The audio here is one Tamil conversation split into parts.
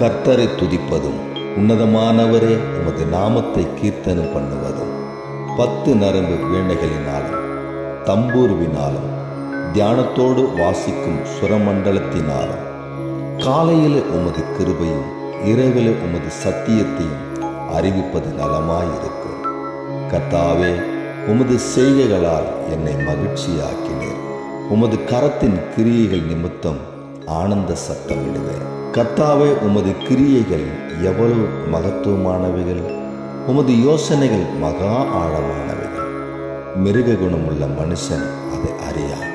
கர்த்தரை துதிப்பதும் உன்னதமானவரே உமது நாமத்தை கீர்த்தனம் பண்ணுவதும் பத்து நரம்பு வீணைகளினாலும் தம்பூருவினாலும் தியானத்தோடு வாசிக்கும் சுரமண்டலத்தினாலும் காலையில் உமது கிருபையும் இரவில் உமது சத்தியத்தையும் அறிவிப்பது நலமாயிருக்கும். கர்த்தாவே உமது செய்கைகளால் என்னை மகிழ்ச்சியாக்கினீர். உமது கரத்தின் கிரியைகள் நிமித்தம் ஆனந்த சத்தமிடுவேன். கர்த்தாவே உமது கிரியைகள் எவ்வளவு மகத்துவமானவைகள். உமது யோசனைகள் மகா ஆழமானவைகள். மிருக குணமுள்ள மனுஷன் அதை அறியான்.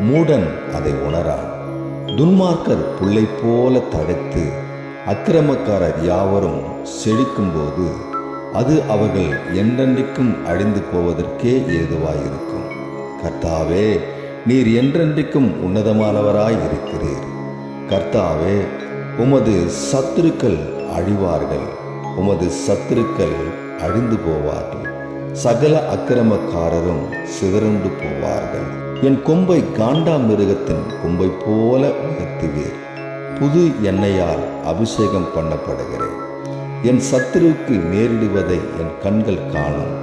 மூடன் அதை உணரான். துன்மார்க்கர் புள்ளை போல தடைத்து அக்கிரமக்காரர் யாவரும் செழிக்கும்போது அது அவர்கள் என்றென்றைக்கும் அழிந்து போவதற்கே ஏதுவாயிருக்கும். கர்த்தாவே நீர் என்றென்றைக்கும் உன்னதமானவராய் இருக்கிறீர். கர்த்தாவே உமது சத்துருக்கள் அழிவார்கள். உமது சத்துருக்கள் அழிந்து போவார்கள். சகல அக்கிரமக்காரரும் சிதறண்டு போவார்கள். என் கொம்பை காண்டா மிருகத்தின் கொம்பை போல உயர்த்துவீர். புது எண்ணெயால் அபிஷேகம் பண்ணப்படுகிறேன். என் சத்துருவுக்கு நேரிடுவதை என் கண்கள் காணும்.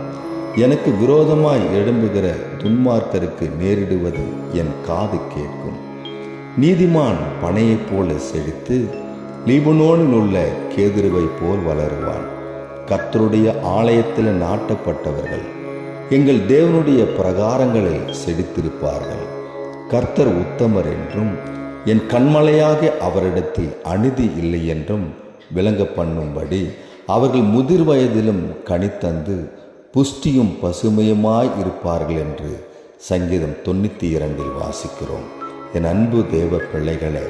எனக்கு விரோதமாய் எழும்புகிற துன்மார்க்கருக்கு நேரிடுவது என் காது கேட்கும். நீதிமான் பனையைப் போல செழித்து லீபனோனில் உள்ள கேதுருவை போல் வளருவான். கர்த்தருடைய ஆலயத்தில் நாட்டப்பட்டவர்கள் எங்கள் தேவனுடைய பிரகாரங்களில் செழித்திருப்பார்கள் கர்த்தர் உத்தமர் என்றும் என் கண்மலையாக அவரிடத்தில் அநீதி இல்லை என்றும் விளங்க பண்ணும்படி அவர்கள் முதிர் வயதிலும் கனித்தந்து புஷ்டியும் பசுமையுமாய் இருப்பார்கள் என்று சங்கீதம் தொண்ணூற்றி இரண்டில் வாசிக்கிறோம். என் அன்பு தேவ பிள்ளைகளே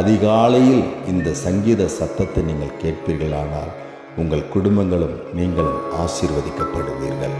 அதிகாலையில் இந்த சங்கீத சத்தத்தை நீங்கள் கேட்பீர்களானால் உங்கள் குடும்பங்களும் நீங்களும் ஆசீர்வதிக்கப்படுவீர்கள்.